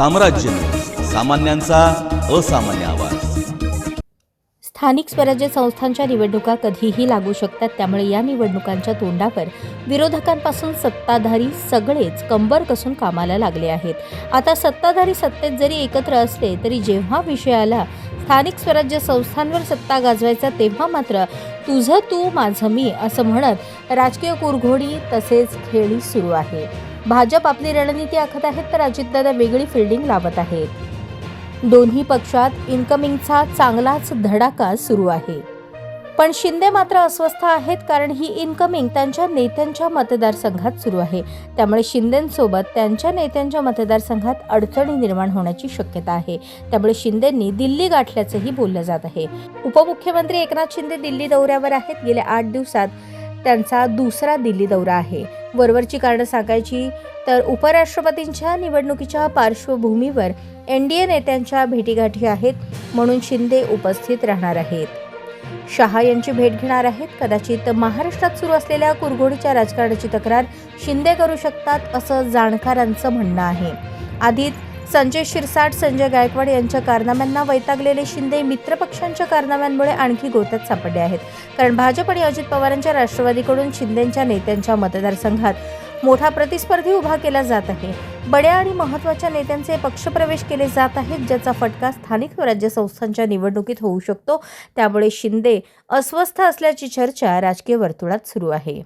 साम्राज्य. सामान्यांचा असामान्य आवाज. स्थानिक स्वराज्य संस्थांच्या निवडणुका कधीही लागू शकतात त्यामुळे या निवडणुकांच्या तोंडावर विरोधकांपासून सत्ताधारी सगळेच कंबर कसून कामाला लागले आहेत. आता सत्ताधारी सत्तेत जरी एकत्र असले तरी जेव्हा विषय आला स्थानिक स्वराज्य संस्थांवर सत्ता गाजवायचा तेव्हा मात्र तुझं तू माझं मी असं म्हणत राजकीय कुरघोडी तसेच खेळी सुरू आहे. भाजप आपली रणनीती आखत आहेत तर अजितदादा वेगळी फिल्डिंग लावत आहेत. दोन्ही पक्षात इन्कमिंगचा चांगलाच धडाका सुरू आहे. पण शिंदे मात्र अस्वस्थ आहेत कारण ही इन्कमिंग त्यांच्या नेत्यांच्या मतदारसंघात सुरू आहे. त्यामुळे शिंदेंसोबत त्यांच्या नेत्यांच्या मतदारसंघात अडचणी निर्माण होण्याची शक्यता आहे. त्यामुळे शिंदेंनी दिल्ली गाठल्याचंही बोललं जात आहे. उपमुख्यमंत्री एकनाथ शिंदे दिल्ली दौऱ्यावर आहेत. गेल्या आठ दिवसात त्यांचा दुसरा दिल्ली दौरा आहे. वरवरची कारणं सांगायची तर उपराष्ट्रपतींच्या निवडणुकीच्या पार्श्वभूमीवर एन डी ए नेत्यांच्या भेटीगाठी आहेत म्हणून शिंदे उपस्थित राहणार आहेत. शहा यांची भेट घेणार आहेत. कदाचित महाराष्ट्रात सुरू असलेल्या कुरघोडीच्या राजकारणाची तक्रार शिंदे करू शकतात असं जाणकारांचं म्हणणं आहे. आधीच संजय शिरसाट संजय गायकवाड यांच्या कारनाम्यांना वैतागलेले शिंदे मित्रपक्षांच्या कारनाम्यांमुळे आणखी गोत्यात सापडले आहेत. कारण भाजप आणि अजित पवारांच्या राष्ट्रवादीकडून शिंदेंच्या नेत्यांच्या मतदारसंघात मोठा प्रतिस्पर्धी उभा केला जात आहे. बड्या आणि महत्त्वाच्या नेत्यांचे पक्षप्रवेश केले जात आहेत ज्याचा फटका स्थानिक स्वराज्य संस्थांच्या निवडणुकीत होऊ शकतो. त्यामुळे शिंदे अस्वस्थ असल्याची चर्चा राजकीय वर्तुळात सुरू आहे.